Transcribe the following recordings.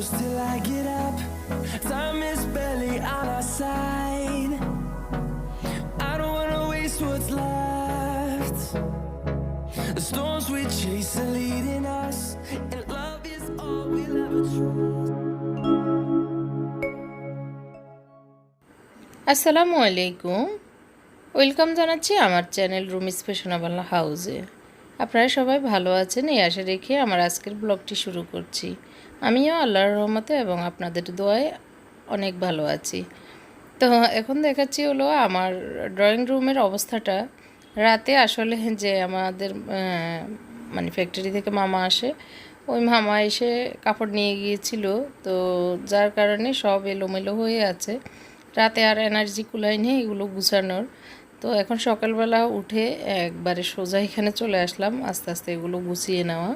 close till I get up. Time is barely on our side. I don't wanna waste what's left. The storms we chase are leading us, and love is all we'll ever trust. আসসালামু আলাইকুম welcome জানাচ্ছি আমার channel রুমিস fashionable হাউসে আপনারা সবাই ভালো আছেন এই আশা রেখে আমার আজকের ব্লগটি শুরু করছি আমিও আল্লাহর রহমতে এবং আপনাদের দোয়ায় অনেক ভালো আছি। তো এখন দেখাচ্ছি হলো আমার ড্রয়িং রুমের অবস্থাটা। রাতে আসলে যে আমাদের মানে ফ্যাক্টরি থেকে মামা আসে, ওই মামা এসে কাপড় নিয়ে গিয়েছিল। তো যার কারণে সব এলোমেলো হয়ে আছে। রাতে আর এনার্জি কুলাইনি এগুলো গুছানোর। তো এখন সকালবেলা উঠে একবারে সোজা এখানে চলে আসলাম। আস্তে আস্তে এগুলো গুছিয়ে নেওয়া।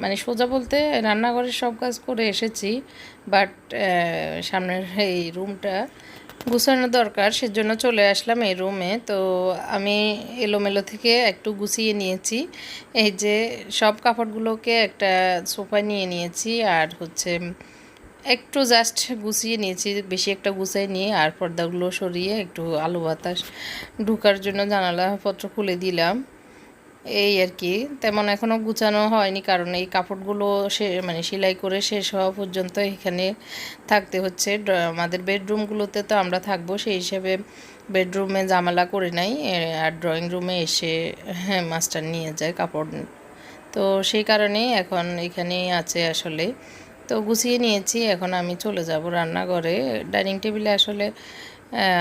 মানে সোজা বলতে রান্নাঘরের সব কাজ করে এসেছি বাট সামনের এই রুমটা গুছানো দরকার, সেজন্য চলে আসলাম এই রুমে তো আমি এলোমেলো থেকে একটু গুছিয়ে নিয়েছি। এই যে সব কাপড়গুলোকে একটা সোফা নিয়ে নিয়েছি, আর হচ্ছে একটু জাস্ট গুছিয়ে নিয়েছি, বেশি একটা গুছাই নিয়ে আর পর্দাগুলো সরিয়ে একটু আলো বাতাস ঢুকার জন্য জানালাপত্র খুলে দিলাম। এই আর কি। তেমন এখনও গুছানো হয়নি কারণ এই কাপড়গুলো সে মানে সেলাই করে শেষ হওয়া পর্যন্ত এখানে থাকতে হচ্ছে। আমাদের বেডরুমগুলোতে তো আমরা থাকব, সেই হিসেবে বেডরুমে জামালা করে নাই। আর ড্রয়িং রুমে এসে হ্যাঁ মাস্টার নিয়ে যায় কাপড়। তো সেই কারণেই এখন এখানেই আছে আসলে। তো গুছিয়ে নিয়েছি, এখন আমি চলে যাব রান্নাঘরে। ডাইনিং টেবিলে আসলে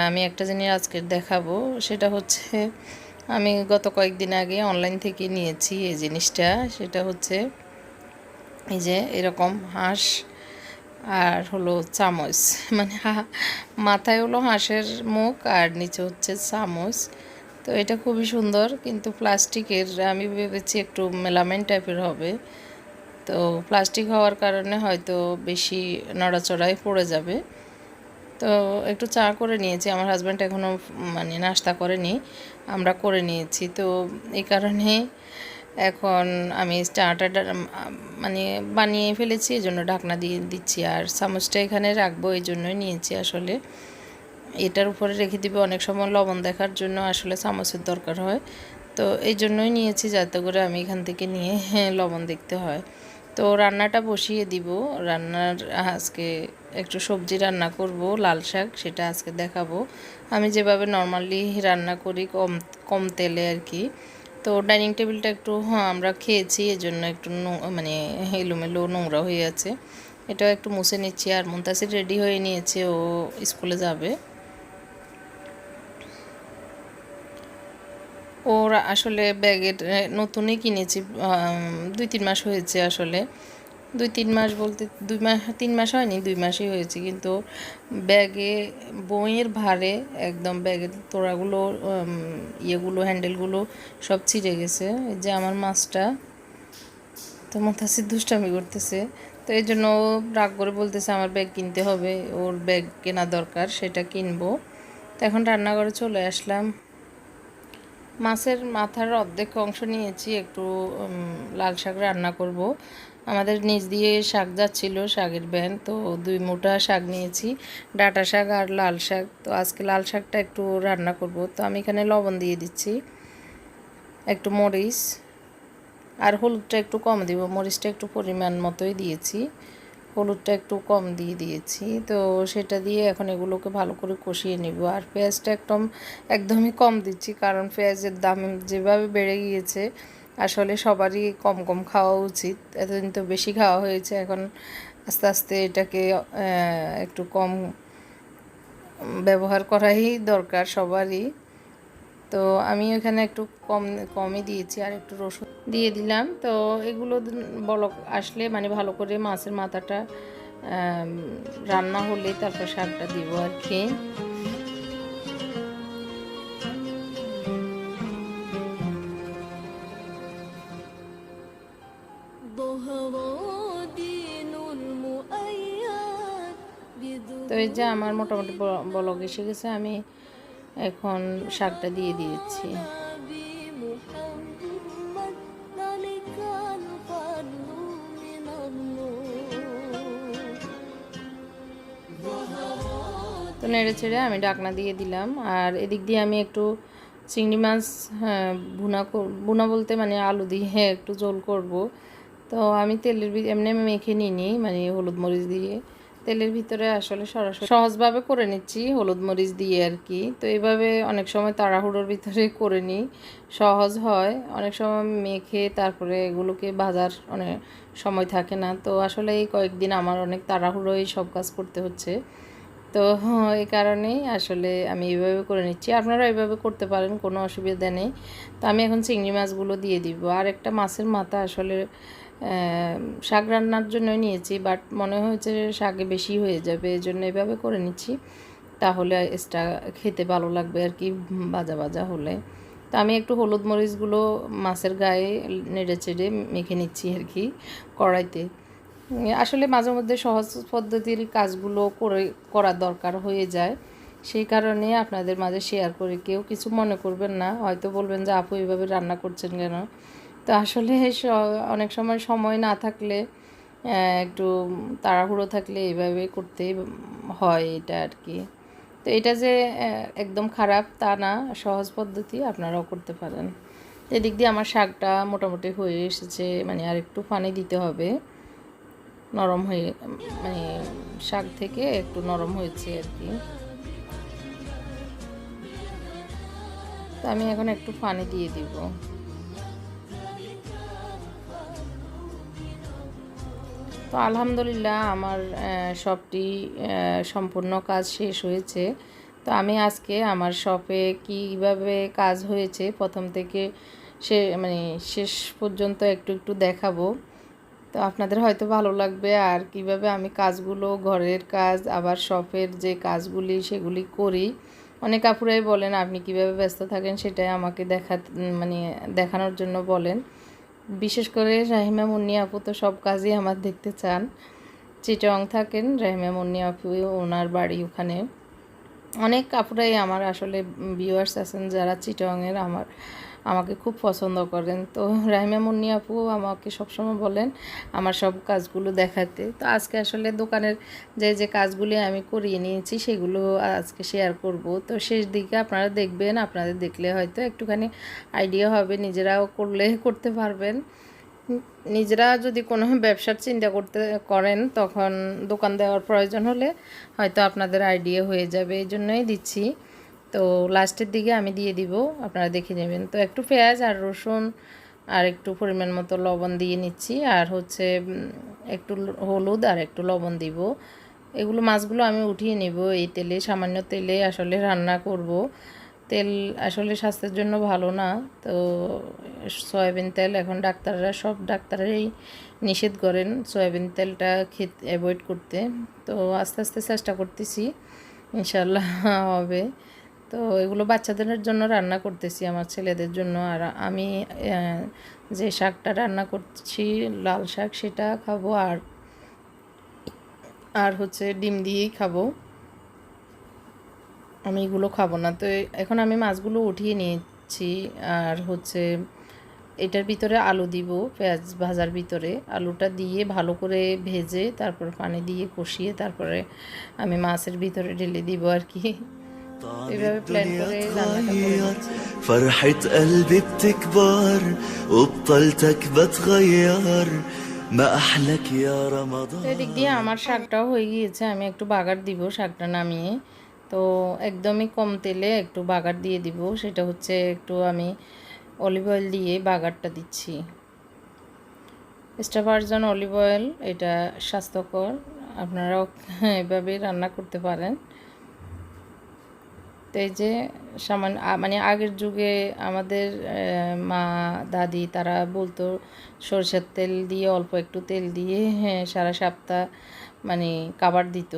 আমি একটা জিনিস আজকে দেখাবো, সেটা হচ্ছে আমি গত কয়েকদিন আগে অনলাইন থেকে নিয়েছি এই জিনিসটা। সেটা হচ্ছে এই যে এরকম হাঁস আর হলো চামচ। মানে মাথায় হলো হাঁসের মুখ আর নিচে হচ্ছে চামচ। তো এটা খুবই সুন্দর, কিন্তু প্লাস্টিকের আমি ভেবেছি একটু মেলামাইন টাইপের হবে। তো প্লাস্টিক হওয়ার কারণে হয়তো বেশি নড়াচড়ায় পড়ে যাবে। তো একটু চা করে নিয়েছি, আমার হাজব্যান্ড এখনও মানে নাস্তা করেনি। আমরা করে নিয়েছি। তো এই কারণে এখন আমি ডা- মানে বানিয়ে ফেলেছি এই জন্য ঢাকনা দিয়ে দিচ্ছি। আর চামচটা এখানে রাখব, এই জন্যই নিয়েছি আসলে। এটার উপরে রেখে দিবে অনেক সময় লবণ দেখার জন্য আসলে চামচের দরকার হয়। তো এই জন্যই নিয়েছি, যাতে করে আমি এখান থেকে নিয়ে লবণ দেখতে হয়। তো রান্নাটা বসিয়ে দিব। রান্নার আজকে একটু সবজি রান্না করব, লাল শাক সেটা আজকে দেখাবো। আমি যেভাবে নর্মালি রান্না করি কম কম তেলে আর কি। তো ডাইনিং টেবিলটা একটু হ্যাঁ আমরা খেয়েছি, এজন্য একটু মানে এলোমেলো নোংরা হয়ে আছে। এটাও একটু মুছে নিচ্ছি, আর মুন্তাসির রেডি হয়ে নিয়েছে, ও স্কুলে যাবে। ওর আসলে ব্যাগের নতুনই কিনেছি দুই তিন মাস হয়েছে আসলে। দুই তিন মাস বলতে দুই মাস, তিন মাস হয়নি, দুই মাসই হয়েছে, কিন্তু ব্যাগে, বইয়ের ভারে একদম ব্যাগের তোড়াগুলো ইয়েগুলো, হ্যান্ডেলগুলো সব ছিঁড়ে গেছে। যে আমার মাছটা, তো মাথাসি দুষ্টামি করতেছে। তো এই জন্য ও রাগ করে বলতেছে, আমার ব্যাগ কিনতে হবে, ওর ব্যাগ কেনা দরকার, সেটা কিনবো। তো এখন রান্নাঘরে চলে আসলাম। মাছের মাথার অর্ধেক অংশ নিয়েছি, একটু লাল শাক রান্না করব। আমাদের নিচ দিয়ে শাক যাচ্ছিল, শাকের ব্যান, তো দুই মুঠা শাক নিয়েছি, ডাটা শাক আর লাল শাক। তো আজকে লাল শাকটা একটু রান্না করব। তো আমি এখানে লবণ দিয়ে দিচ্ছি, একটু মরিচ, আর হলুদটা একটু কম দিব, মরিচটা একটু পরিমাণ মতোই দিয়েছি। হলুদটা একটু কম দিয়ে দিয়েছি। তো সেটা দিয়ে এখন এগুলোকে ভালো করে কষিয়ে নিব। আর পেঁয়াজটা একদম, একদমই কম দিচ্ছি কারণ পেঁয়াজের দাম যেভাবে বেড়ে গিয়েছে, আসলে সবারই কম কম খাওয়া উচিত। এতদিন তো বেশি খাওয়া হয়েছে, এখন আস্তে আস্তে এটাকে একটু কম ব্যবহার করাই দরকার সবারই। তো আমি ওখানে একটু কম, কমই দিয়েছি আর একটু রসুন দিয়ে দিলাম। তো এগুলো বলক আসলে মানে ভালো করে মাছের মাথাটা রান্না হলে তারপর শাকটা দিব আর খেয়ে তো এই যে আমার মোটামুটি ব্লগ এসে গেছে, আমি এখন শাকটা দিয়ে দিয়েছি। তো নেড়ে ছেড়ে আমি ডাকনা দিয়ে দিলাম। আর এদিক দিয়ে আমি একটু চিংড়ি মাছ হ্যাঁ, ভুনা ভুনা বলতে মানে আলু দিয়ে একটু জোল করব। তো আমি তেলের এমনি মেখে নিই মানে হলুদ মরিচ দিয়ে। তেলের ভিতরে আসলে সরাসরি সহজভাবে করে নিচ্ছি, হলুদ মরিচ দিয়ে আর কি। তো এইভাবে অনেক সময় তাড়াহুড়োর ভিতরে করে নিই, সহজ হয়। অনেক সময় মেখে তারপরে এগুলোকে ভাজার অনেক সময় থাকে না। তো আসলে এই কয়েকদিন আমার অনেক তাড়াহুড়োই সব কাজ করতে হচ্ছে। তো এই কারণেই আসলে আমি এইভাবে করে নিচ্ছি। আপনারা এইভাবে করতে পারেন, কোনো অসুবিধা নেই। তো আমি এখন চিংড়ি মাছগুলো দিয়ে দিব। আর একটা মাছের মাথা আসলে শাক রান্নার জন্যই নিয়েছি বাট মনে হয়েছে শাকে বেশি হয়ে যাবে এই জন্য এভাবে করে নিচ্ছি। তাহলে এক্সট্রা খেতে ভালো লাগবে আর কি, ভাজা ভাজা হলে। তো আমি একটু হলুদ মরিচগুলো মাছের গায়ে নেড়ে চেড়ে মেখে নিচ্ছি আর কি কড়াইতে। আসলে মাঝে মধ্যে সহজ পদ্ধতির কাজগুলো করে করা দরকার হয়ে যায়। সেই কারণে আপনাদের মাঝে শেয়ার করে কেউ কিছু মনে করবেন না। হয়তো বলবেন যে, আপু, এভাবে রান্না করছেন কেন? তো আসলে অনেক সময় সময় না থাকলে একটু তাড়াহুড়ো থাকলে এইভাবে করতে হয় এটা আর কি তো এটা যে একদম খারাপ তা না, সহজ পদ্ধতি আপনারাও করতে পারেন। এদিক দিয়ে আমার শাকটা মোটামুটি হয়ে এসেছে মানে আর একটু পানি দিতে হবে। নরম হয়ে মানে শাক থেকে একটু নরম হয়েছে আর কি তো আমি এখন একটু পানি দিয়ে দিব। তো আলহামদুলিল্লাহ আমার শপটি সম্পূর্ণ কাজ শেষ হয়েছে। তো আমি আজকে আমার শপে কীভাবে কাজ হয়েছে প্রথম থেকে সে মানে শেষ পর্যন্ত একটু একটু দেখাবো। তো আপনাদের হয়তো ভালো লাগবে আর কীভাবে আমি কাজগুলো, ঘরের কাজ, আবার শপের যে কাজগুলি সেগুলি করি। অনেক আপুরাই বলেন, আপনি কীভাবে ব্যস্ত থাকেন? সেটাই আমাকে দেখা মানে দেখানোর জন্য বলেন। বিশেষ করে রাহিমা মুন্নি আপু তো সব কাজই আমার দেখতে চান। চিটং থাকেন, রাহিমা মুন্নি আপু ওনার বাড়ি ওখানে। অনেক কাপড়াই আমার আসলে ভিউয়ার্স আছেন যারা চিটংয়ের আমার আমাকে খুব পছন্দ করেন। তো রাহিমা মুন্নি আপু আমাকে সবসময় বলেন আমার সব কাজগুলো দেখাতে। তো আজকে আসলে দোকানের যে যে কাজগুলি আমি করিয়ে নিয়েছি সেগুলো আজকে শেয়ার করব। তো শেষ দিকে আপনারা দেখবেন, আপনাদের দেখলে হয়তো একটুখানি আইডিয়া হবে, নিজেরাও করলে, করতে পারবেন। নিজেরা যদি কোনো ব্যবসার চিন্তা করতে করেন, তখন দোকান দেওয়ার প্রয়োজন হলে হয়তো আপনাদের আইডিয়া হয়ে যাবে, এই জন্যই দিচ্ছি। তো লাস্টের দিকে আমি দিয়ে দিব, আপনারা দেখে নেবেন। তো একটু পেঁয়াজ আর রসুন আর একটু পরিমাণ মতো লবণ দিয়ে নিচ্ছি, আর হচ্ছে একটু হলুদ আর একটু লবণ দিব। এগুলো মাছগুলো আমি উঠিয়ে নিব এই তেলে, সামান্য তেলে আসলে রান্না করব। তেল আসলে স্বাস্থ্যের জন্য ভালো না, তো সয়াবিন তেল এখন ডাক্তাররা, সব ডাক্তারেরই নিষেধ করেন সয়াবিন তেলটা খেতে, অ্যাভয়েড করতে। তো আস্তে আস্তে চেষ্টা করতেছি ইনশাল্লাহ হবে। তো এগুলো বাচ্চাদের জন্য রান্না করতেছি, আমার ছেলেদের জন্য। আর আমি যে শাকটা রান্না করছি, লাল শাক সেটা খাব আর আর হচ্ছে ডিম দিয়েই খাব। আমি এগুলো খাব না। তো এখন আমি মাছগুলো উঠিয়ে নিয়েছি আর হচ্ছে এটার ভিতরে আলু দিব, পেঁয়াজ ভাজার ভিতরে। আলুটা দিয়ে ভালো করে ভেজে তারপর পানি দিয়ে কষিয়ে তারপরে আমি মাছের ভিতরে ঢেলে দিব আর কি। এভাবে প্ল্যান করে রান্নাটা করে নিচ্ছি। فرحة قلبي بتكبر وبطلتك بتغير ما أحلك يا তো رمضان এদিক দিয়ে আমার শাকটাও হয়ে গিয়েছে আমি একটু বাগার দিব শাকটা নামিয়ে তো একদমই কম তেলে একটু বাগার দিয়ে দিব সেটা হচ্ছে একটু আমি অলিভ অয়েল দিয়ে বাগারটা দিচ্ছি এক্সট্রা ভার্জন অলিভ অয়েল এটা স্বাস্থ্যকর আপনারাও এভাবে রান্না করতে পারেন তো এই যে সামান্য মানে আগের যুগে আমাদের মা দাদি তারা বলতো সরষের তেল দিয়ে অল্প একটু তেল দিয়ে হ্যাঁ, সারা সপ্তাহ মানে কাবার দিত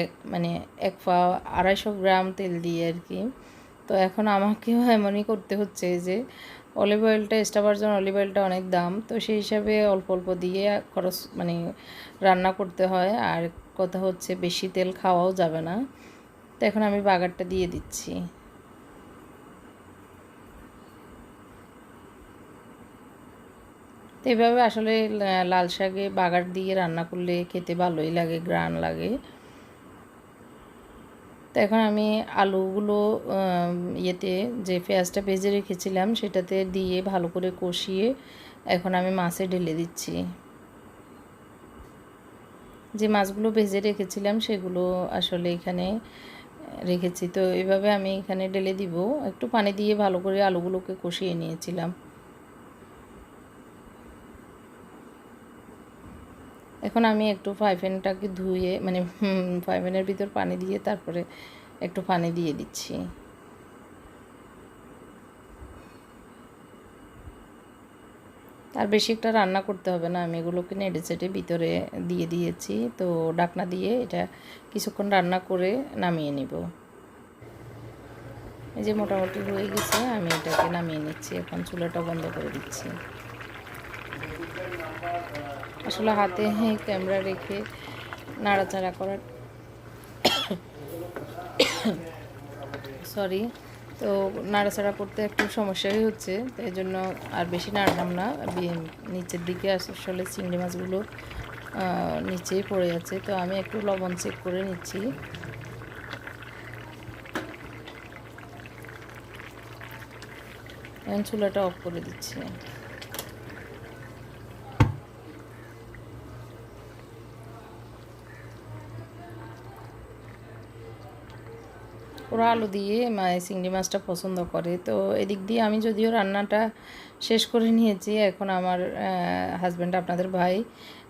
এক মানে এক পা আড়াইশো গ্রাম তেল দিয়ে আর কি। তো এখন আমাকেও এমনই করতে হচ্ছে যে অলিভ অয়েলটা এক্সট্রা ভার্জন অলিভ অয়েলটা অনেক দাম তো সেই হিসাবে অল্প অল্প দিয়ে খরচ মানে রান্না করতে হয়। আর কথা হচ্ছে বেশি তেল খাওয়াও যাবে না। তো এখন আমি বাগারটা দিয়ে দিচ্ছি। এভাবে আসলে লাল শাকে বাগার দিয়ে রান্না করলে খেতে ভালোই লাগে গ্রান লাগে। তো এখন আমি আলুগুলো ইয়েতে যে পেঁয়াজটা ভেজে রেখেছিলাম সেটাতে দিয়ে ভালো করে কষিয়ে এখন আমি মাছে ঢেলে দিচ্ছি। যে মাছগুলো ভেজে রেখেছিলাম সেগুলো আসলে এখানে রেখেছি। তো এভাবে আমি এখানে ঢেলে দিব। একটু পানি দিয়ে ভালো করে আলুগুলোকে কষিয়ে নিয়েছিলাম। এখন আমি একটু ফ্রাইপ্যানটাকে ধুয়ে মানে ফ্রাইপ্যানের ভিতর পানি দিয়ে তারপরে একটু পানি দিয়ে দিচ্ছি। আর বেশি একটা রান্না করতে হবে না। আমি এগুলোকে নেড়ে চেটে ভিতরে দিয়ে দিয়েছি। তো ডাকনা দিয়ে এটা কিছুক্ষণ রান্না করে নামিয়ে নিব। এই যে মোটামুটি হয়ে গেছে, আমি এটাকে নামিয়ে নিচ্ছি। এখন চুলাটা বন্ধ করে দিচ্ছি। আসলে হাতে ক্যামেরা রেখে নাড়াচাড়া করার সরি তো নাড়াচাড়া করতে একটু সমস্যাই হচ্ছে তাই জন্য আর বেশি নাড়লাম না। নিচের দিকে আসলে চিংড়ি মাছগুলো নিচেই পড়ে যাচ্ছে, তো আমি একটু লবণ চেক করে নিচ্ছি। চুলাটা অফ করে দিচ্ছি। ওরা আলু দিয়ে চিংড়ি মাছটা পছন্দ করে। তো এদিক দিয়ে আমি যদিও রান্নাটা শেষ করে নিয়েছি, এখন আমার হাজব্যান্ড আপনাদের ভাই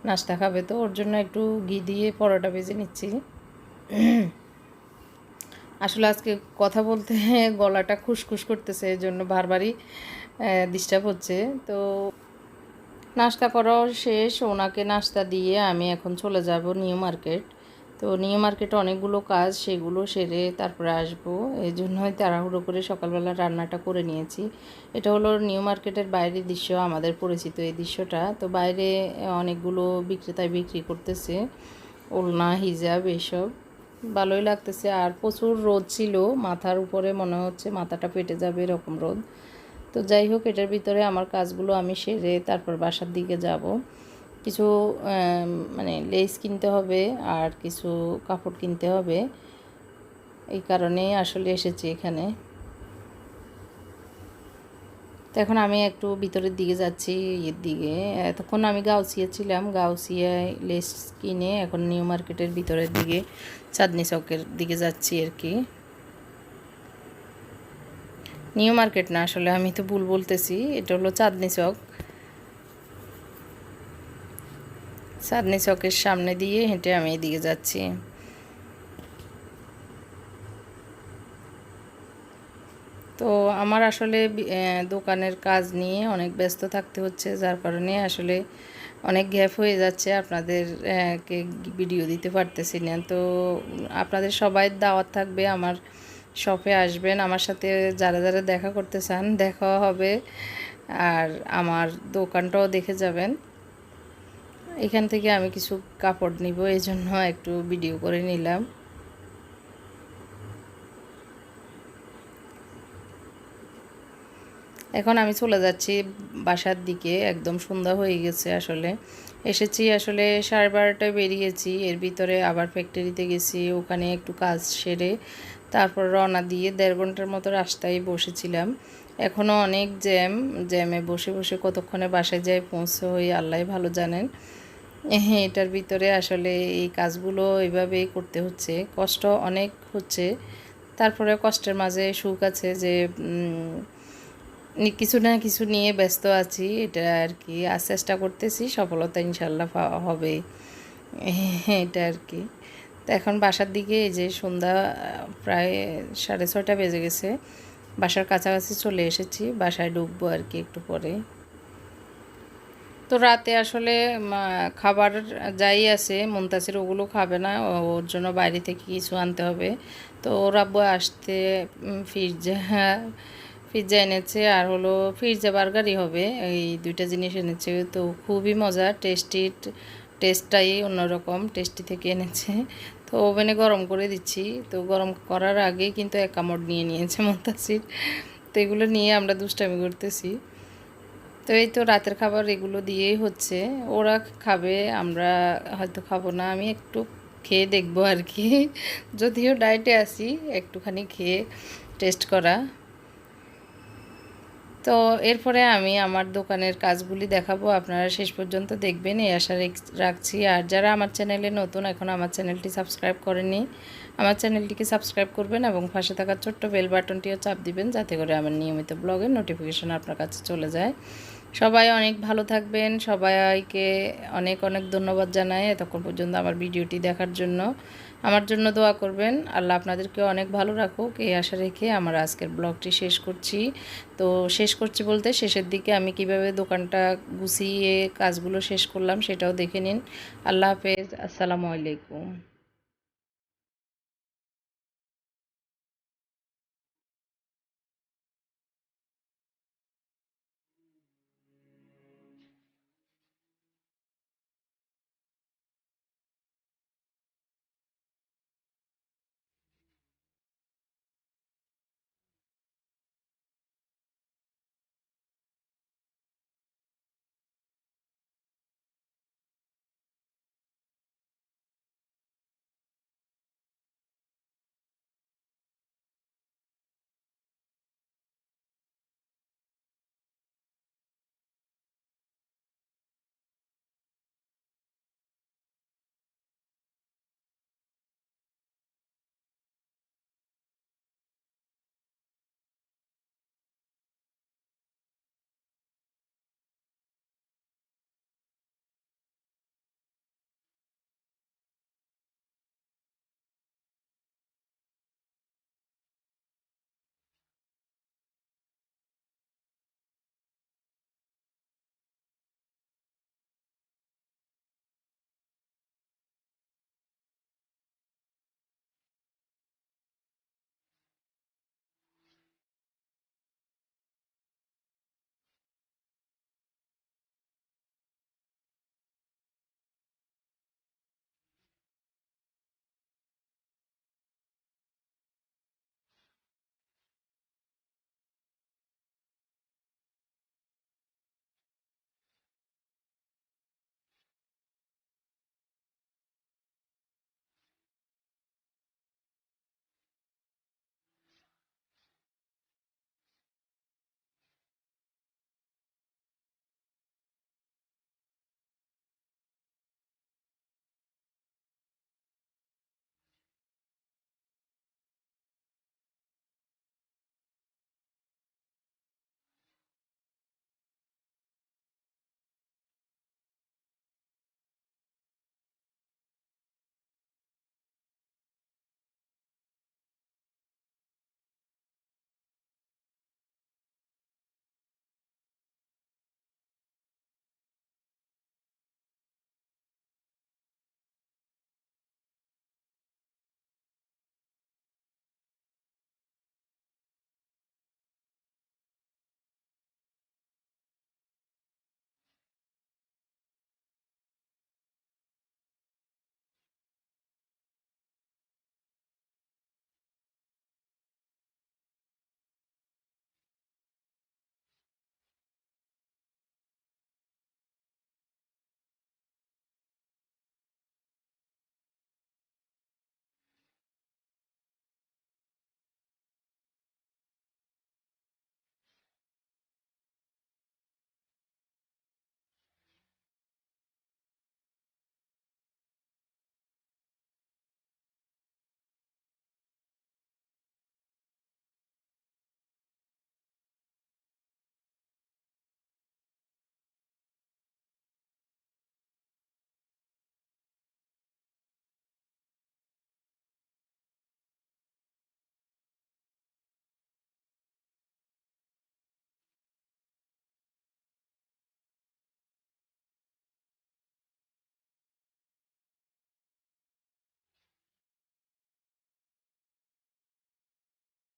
নাস্তা খাবে, তো ওর জন্য একটু ঘি দিয়ে পরোটা ভেজে নিচ্ছি। আসলে আজকে কথা বলতে গলাটা খুসখুস করতেছে, এই জন্য বারবারই ডিস্টার্ব হচ্ছে। তো নাস্তা করাও শেষ, ওনাকে নাস্তা দিয়ে আমি এখন চলে যাব নিউ মার্কেট। তো নিউ মার্কেটে অনেকগুলো কাজ, সেগুলো সেরে তারপরে আসব। এই জন্যই তাড়াহুড়ো করে সকালবেলা রান্নাটা করে নিয়েছি। এটা হলো নিউ মার্কেটের বাইরের দৃশ্য, আমাদের পরিচিত এই দৃশ্যটা। তো বাইরে অনেকগুলো বিক্রেতায় বিক্রি করতেছে, ওলনা, হিজাব, এসব। ভালোই লাগতেছে। আর প্রচুর রোদ ছিল, মাথার উপরে মনে হচ্ছে মাথাটা পেটে যাবে এরকম রোদ। তো যাই হোক, এটার ভিতরে আমার কাজগুলো আমি সেরে তারপর বাসার দিকে যাব। কিছু মানে লেস কিনতে হবে আর কিছু কাপড় কিনতে হবে। এই কারণেই আসলে এসেছি এখানে। তো এখন আমি একটু ভিতরের দিকে যাচ্ছি, ইয়ের দিকে। এতক্ষণ আমি গাউসিয়া ছিলাম গাউসিয়ায় লেস কিনে এখন নিউ মার্কেটের ভিতরের দিকে, চাঁদনি চকের দিকে যাচ্ছি আর কি। নিউ মার্কেট না, আসলে আমি তো ভুল বলতেছি, এটা হলো চাঁদনি চক। চাঁদনি চকের সামনে দিয়ে হেঁটে আমি এদিকে যাচ্ছি। তো আমার আসলে দোকানের কাজ নিয়ে অনেক ব্যস্ত থাকতে হচ্ছে, যার কারণে আসলে অনেক গ্যাপ হয়ে যাচ্ছে। আপনাদের কে ভিডিও দিতে পারতেছি না। তো আপনাদের সবাই দাওয়াত থাকবে, আমার শপে আসবেন। আমার সাথে যারা যারা দেখা করতে চান, দেখা হবে। আর আমার দোকানটাও দেখে যাবেন। এখান থেকে আমি কিছু কাপড় নিব এই জন্য একটু ভিডিও করে নিলাম। এখন আমি চলে যাচ্ছি বাসার দিকে, একদম সন্ধ্যা হয়ে গেছে আসলে। এসেছি আসলে সাড়ে বারোটায় বেরিয়েছি, এর ভিতরে আবার ফ্যাক্টরিতে গেছি, ওখানে একটু কাজ সেরে তারপর রওনা দিয়ে দেড় ঘণ্টার মতো রাস্তায় বসেছিলাম। এখনও অনেক জ্যাম, জ্যামে বসে বসে কতক্ষণে বাসায় যাই পৌঁছে হই আল্লাহ ভালো জানেন। হ্যাঁ এটার ভিতরে আসলে এই কাজগুলো এভাবেই করতে হচ্ছে। কষ্ট অনেক হচ্ছে। তারপরে কষ্টের মাঝে সুখ আছে যে কিছু না কিছু নিয়ে ব্যস্ত আছি। এটা আর কি আর চেষ্টা করতেছি, সফলতা ইনশাল্লাহ হবে। এটা আর কি। তো এখন বাসার দিকে এই যে সন্ধ্যা, প্রায় সাড়ে ছটা বেজে গেছে। বাসার কাছাকাছি চলে এসেছি, বাসায় ঢুকবো আর কি একটু পরে। তো রাতে আসলে খাবার যাই আছে, মুনতাসির ওগুলো খাবে না ওর জন্য বাইরে থেকে কিছু আনতে হবে। তো ওর আব্বু আসতে ফিরজা পিৎজা এনেছে, আর হলো পিৎজা বার্গারই হবে, এই দুইটা জিনিস এনেছে। তো খুবই মজা, টেস্টি, টেস্টটাই অন্যরকম, টেস্টি থেকে এনেছে। তো ওভেনে গরম করে দিচ্ছি, তো গরম করার আগেই কিন্তু এক কামড় নিয়ে নিয়েছে মুনতাসির। তো এগুলো নিয়ে আমরা দুষ্টামি করতেছি। তো এই তো রাতের খাবার এগুলো দিয়েই হচ্ছে। ওরা খাবে, আমরা হয়তো খাব না, আমি একটু খেয়ে দেখব আর কি। যদিও ডায়েটে আসি একটুখানি খেয়ে টেস্ট করা। তো এরপরে আমি আমার দোকানের কাজগুলি দেখাবো। আপনারা শেষ পর্যন্ত দেখবেন, এই আশা রেখ- রাখছি। আর যারা আমার চ্যানেলে নতুন, এখন আমার চ্যানেলটি সাবস্ক্রাইব করেনি আমার চ্যানেলটিকে সাবস্ক্রাইব করবেন এবং পাশে থাকা ছোট্ট বেল বাটনটিও চাপ দিবেন, যাতে করে আমার নিয়মিত ব্লগের নোটিফিকেশন আপনার কাছে চলে যায়। সবাই অনেক ভালো থাকবেন। সবাইকে অনেক অনেক ধন্যবাদ জানাই এতক্ষণ পর্যন্ত আমার ভিডিওটি দেখার জন্য। আমার জন্য দোয়া করবেন। আল্লাহ আপনাদেরকে অনেক ভালো রাখুক। এই আশা রেখে আমার আজকের ব্লগটি শেষ করছি। তো শেষ করছি বলতে শেষের দিকে আমি কীভাবে দোকানটা গুছিয়ে কাজগুলো শেষ করলাম সেটাও দেখে নিন। আল্লাহ হাফেজ। আসসালামু আলাইকুম।